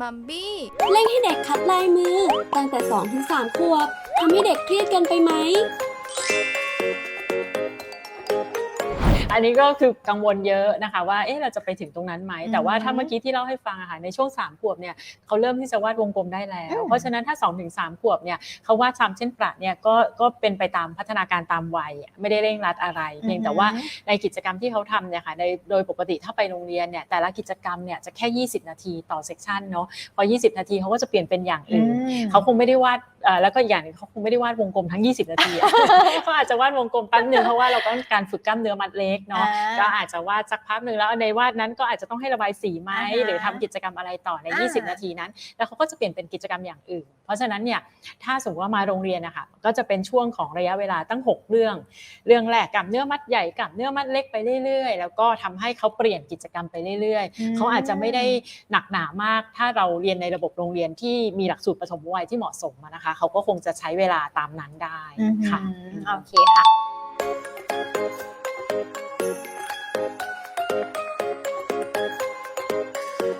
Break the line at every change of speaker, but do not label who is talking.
มัมบี้
เร่งให้เด็กคัดลายมือ ตั้งแต่2ถึง3ขวบทำให้เด็กเครียดเกันไปไหม
อันนี้ก็คือกังวลเยอะนะคะ ว่าเอ๊ะเราจะไปถึงตรงนั้นไหมแต่ว่า
อือฮึ
ถ้าเมื่อกี้ที่เล่าให้ฟังอะค่ะในช่วง3ขวบเนี่ยเขาเริ่มที่จะวาดวงกลมได้แล้ว
อืม
เพราะฉะนั้นถ้า2-3ถึงขวบเนี่ยเขาวาดซ้ำเช่นประเนี่ยก็ก็เป็นไปตามพัฒนาการตามวัยอะไม่ได้เร่งรัดอะไร เพียงแต่ว่าในกิจกรรมที่เขาทำเนี่ยค่ะในโดยปกติถ้าไปโรงเรียนเนี่ยแต่ละกิจกรรมเนี่ยจะแค่ 20 นาทีต่อเซกชันเนาะพอ 20 นาทีเขาก็จะเปลี่ยนเป็นอย่างอื่นเขาคงไม่ได้วาดเอ่อ แล้วก็อีกอย่างหนึงเขาคงไม่ได้วาดวงกลมทั้ง 20 นาทีอะเขาอาจจะวาดวงกลมแป๊บหนึงเพราะว่าเราต้องการฝึกกล้ามเนื้อมัดเล็กเนาะ
อ่า
ก็อาจจะวาดสักพักหนึ่งแล้วในวาดนั้นก็อาจจะต้องให้ระบายสีไหม
อ่าฮะ
หรือทำกิจกรรมอะไรต่อใน
อ่า
20 นาทีนั้น แล้วเขาก็จะเปลี่ยนเป็นกิจกรรมอย่างอื่น เพราะฉะนั้นเนี่ยถ้าสมมติว่ามาโรงเรียนนะคะก็จะเป็นช่วงของระยะเวลาตั้ง 6 เรื่อง เรื่องแรกกับเนื้อมัดใหญ่กับเนื้อมัดเล็กไปเรื่อย ๆ แล้วก็ทำให้เขาเปลี่ยนกิจกรรมไปเรื่อย
อืม
ๆเขาอาจจะไม่ได้หนักหนามาก ถ้าเราเรียนในระบบโรงเรียนที่มีหลักสูตรปฐมวัยที่เหมาะสมอะนะคะเขาก็คงจะใช้เวลาตามนั้นได้
อือหือ
ค่ะ
โอเคค่ะ